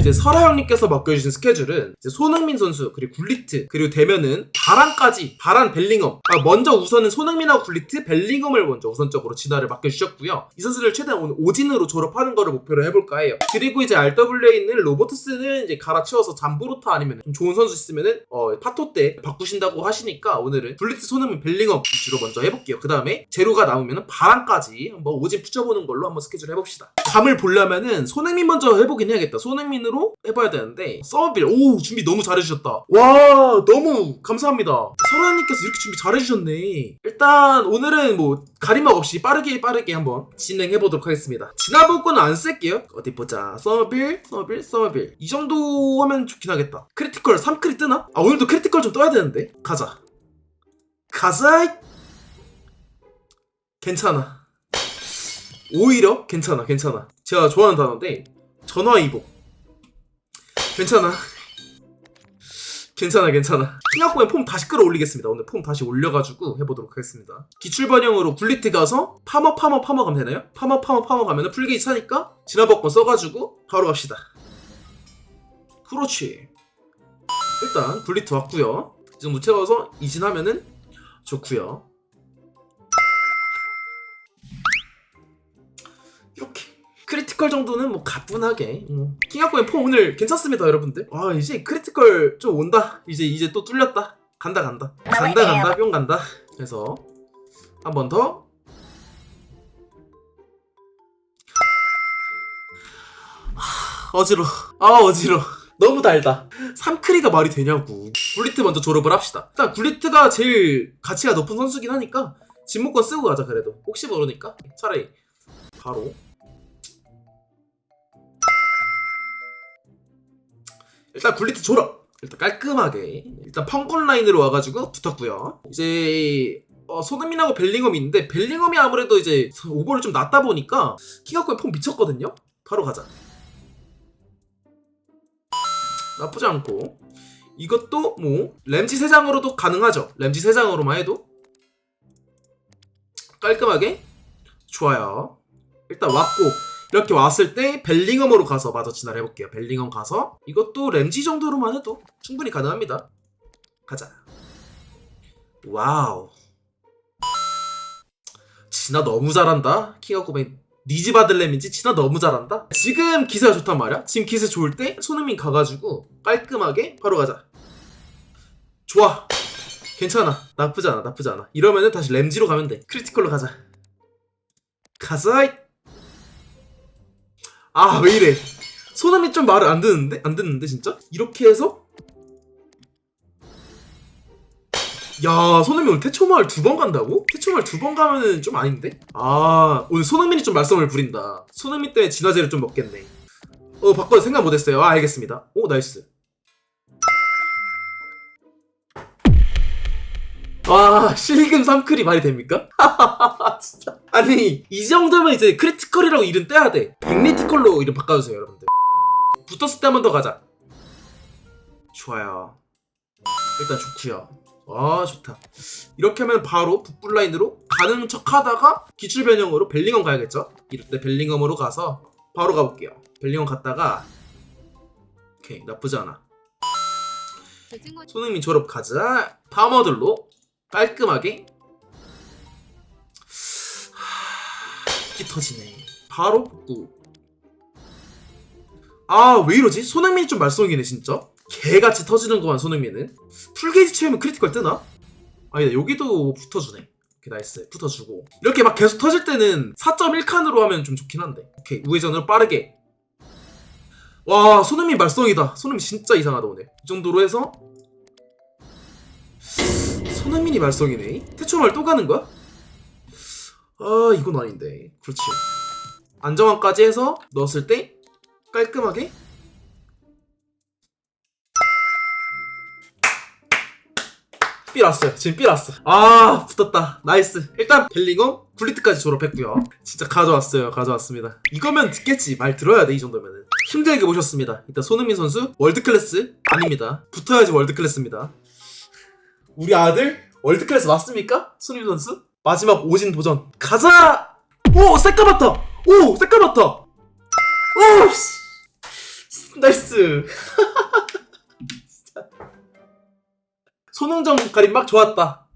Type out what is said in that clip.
이제 설아 형님께서 맡겨주신 스케줄은 이제 손흥민 선수 그리고 굴리트 그리고 되면은 바란까지 바란 벨링엄. 아, 먼저 우선은 손흥민하고 굴리트 벨링엄을 먼저 우선적으로 진화를 맡겨주셨고요. 이 선수를 최대한 오늘 오진으로 졸업하는 거를 목표로 해볼까 해요. 그리고 이제 RW에 있는 로버트스는 이제 갈아치워서 잠브로타 아니면 좀 좋은 선수 있으면은 어, 파토 때 바꾸신다고 하시니까 오늘은 굴리트 손흥민 벨링엄 위주로 먼저 해볼게요. 그 다음에 제로가 나오면은 바란까지 한번 오진 붙여보는 걸로 한번 스케줄 해봅시다. 감을 보려면은 손흥민 먼저 해보긴 해야겠다. 손흥민 으로 해봐야 되는데 서빌 오 준비 너무 잘해주셨다. 와 너무 감사합니다. 설아님께서 이렇게 준비 잘해주셨네. 일단 오늘은 뭐 가림막 없이 빠르게 빠르게 한번 진행해보도록 하겠습니다. 지나보고는 안 쓸게요. 어디 보자. 서빌 서빌 서빌. 이 정도 하면 좋긴 하겠다. 크리티컬 3크리 뜨나? 아 오늘도 크리티컬 좀 떠야 되는데. 가자. 가자. 괜찮아. 오히려 괜찮아 괜찮아. 제가 좋아하는 단어인데 전화이복 괜찮아. 괜찮아 괜찮아. 킹하고의 폼 다시 끌어올리겠습니다. 오늘 폼 다시 올려가지고 해보도록 하겠습니다. 기출 번영으로 굴리트 가서 파머 파머 파머 가면 되나요? 파머 파머 파머 가면은 풀게이지 차니까 진화법권 써가지고 바로 갑시다. 그렇지. 일단 굴리트 왔구요. 이 정도 채워서 이진하면은 좋구요 크리티컬 정도는 뭐 가뿐하게. 음. 킹하고의 폼 오늘 괜찮습니다 여러분들. 아 이제 크리티컬 좀 온다. 이제 이제 또 뚫렸다. 간다 간다. 간다 간다. 뿅 간다. 그래서 한 번 더. 하, 어지러 아 어지러 너무 달다. 3크리가 말이 되냐고. 굴리트 먼저 졸업을 합시다. 일단 굴리트가 제일 가치가 높은 선수긴 하니까 진목권 쓰고 가자 그래도. 혹시 모르니까. 차라리 바로 일단 굴리트 졸업. 일단 깔끔하게. 일단 펑건 라인으로 와가지고 붙었고요. 이제 어, 손흥민하고 벨링엄이 있는데 벨링엄이 아무래도 이제 오버를 좀 낮다 보니까 키가코에 폼 미쳤거든요. 바로 가자. 나쁘지 않고. 이것도 뭐 램지 3장으로도 가능하죠. 램지 3장으로만 해도. 깔끔하게. 좋아요. 일단 왔고 이렇게 왔을 때 벨링엄으로 가서 마저 진화를 해볼게요. 벨링엄 가서 이것도 램지 정도로만 해도 충분히 가능합니다. 가자. 와우. 진화 너무 잘한다. 키가 고백 니즈 받을렘인지 진화 너무 잘한다. 지금 기세가 좋단 말이야. 지금 기세 좋을 때 손흥민 가가지고 깔끔하게 바로 가자. 좋아. 괜찮아. 나쁘지 않아. 나쁘지 않아. 이러면은 다시 램지로 가면 돼. 크리티컬로 가자. 가자. 아 왜 이래 소남이 좀 말을 안 듣는데? 안 듣는데 진짜? 이렇게 해서 야 손흥민 오늘 태초마을 두 번 간다고? 태초마을 두 번 가면은 좀 아닌데? 아 오늘 손흥민이 좀 말썽을 부린다 손흥민 때문에 진화제를 좀 먹겠네 어 바꿔서 생각 못했어요 아 알겠습니다 오 나이스 와 실금 3클이 말이 됩니까? 진짜. 아니 이 정도면 이제 크리티컬이라고 이름 떼야 돼. 백리티컬로 이름 바꿔주세요 여러분들. 붙었을 때 한 번 더 가자. 좋아요. 일단 좋구요. 아 좋다. 이렇게 하면 바로 북블라인으로 가는 척 하다가 기출 변형으로 벨링엄 가야겠죠? 이럴 때 벨링엄으로 가서 바로 가볼게요. 벨링엄 갔다가 오케이 나쁘지 않아. 손흥민 졸업 가자. 파머들로 깔끔하게? 하... 이 터지네. 바로 복구. 아왜 이러지? 손흥민이 좀 말썽이네 진짜. 개같이 터지는구만 손흥민은. 풀게이지 채우면 크리티컬 뜨나? 아니다 여기도 붙어주네. 오케이 나이스. 붙어주고. 이렇게 막 계속 터질 때는 4.1칸으로 하면 좀 좋긴 한데. 오케이 우회전으로 빠르게. 와 손흥민 말썽이다. 손흥민 진짜 이상하다 오늘. 이 정도로 해서 손흥민이 말썽이네. 태초말 또 가는 거야? 아 이건 아닌데. 그렇지. 안정환까지 해서 넣었을 때 깔끔하게? 삐났어요. 지금 삐났어. 아 붙었다. 나이스. 일단 벨링엄 굴리트까지 졸업했고요. 진짜 가져왔어요. 가져왔습니다. 이거면 듣겠지. 말 들어야 돼 이 정도면은. 힘들게 모셨습니다. 일단 손흥민 선수 월드클래스 아닙니다. 붙어야지 월드클래스입니다 우리 아들 월드클래스 맞습니까? 손흥민 선수 마지막 오진 도전 가자 오 새까맣다 오 새까맣다 오 씨. 나이스. 손흥정 가림 막 좋았다.